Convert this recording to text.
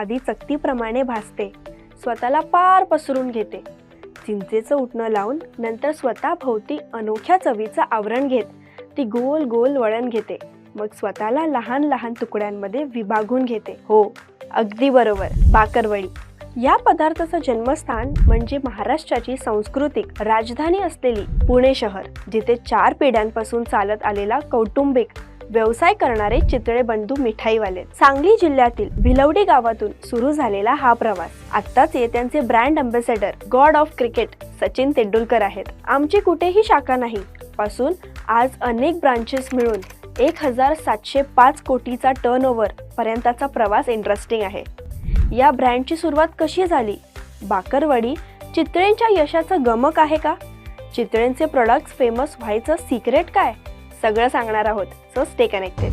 आधी चकतीप्रमाणे भासते. स्वतःला पार पसरून घेते. चिंचेचं उठणं लावून नंतर स्वतः भोवती अनोख्या चवीचं आवरण घेत ती गोल गोल वळण घेते. मग स्वतःला लहान लहान तुकड्यांमध्ये विभागून घेते. हो अगदी बरोबर. बाकरवडी. या पदार्थाचं जन्मस्थान म्हणजे महाराष्ट्राची सांस्कृतिक राजधानी असलेली पुणे शहर जिथे चार पिढ्यांपासून चालत आलेला कौटुंबिक व्यवसाय करणारे चितळे बंधू मिठाईवाले. सांगली जिल्ह्यातील भिलवडी गावातून सुरू झालेला हा प्रवास. आत्ताच त्यांचे brand ambassador god of cricket Sachin Tendulkar आहेत. आमची कुठेही शाखा नाही. पासून आज अनेक ब्रांचेस मिळून एक हजार सातशे पाच कोटीचा टर्न ओव्हर पर्यंतचा प्रवास इंटरेस्टिंग आहे. या ब्रँडची सुरुवात कशी झाली? बाकरवडी चितळेंच्या यशाचं गमक आहे का? चितळेंचे प्रोडक्ट्स फेमस व्हायचं सिक्रेट काय? सगळं सांगणार आहोत. So stay connected